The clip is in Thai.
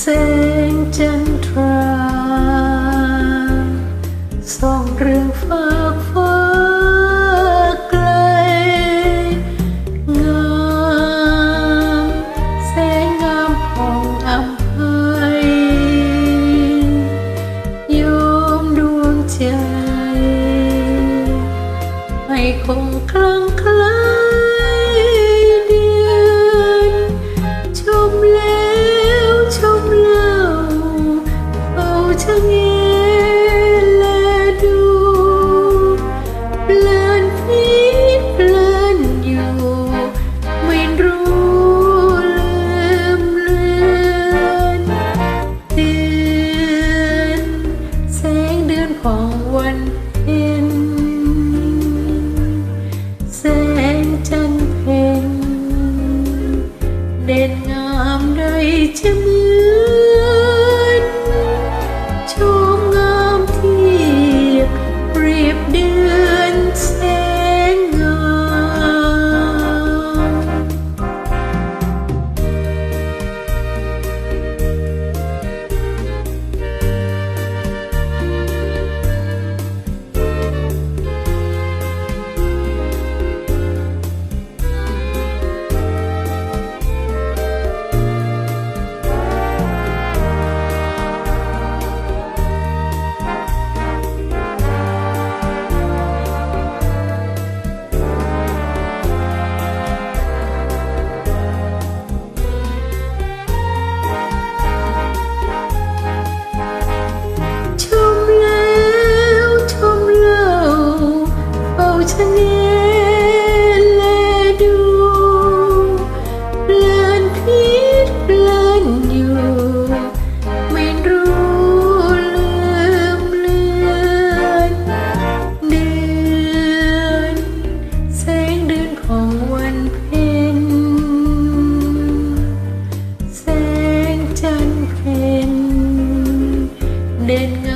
แสงจันทราส่องเรื่องฟ้าฟ้าไกลงามแสงงามของอำเภยโยมดวงใจ ไม่คงคลังคลา to me. ชะเง้ละดูเพลนคิดเพลนอยู่ ไม่รู้ลืมลือเดืนแสงเดืนของวันเพ็ญแสงจันเพ็ญเด่น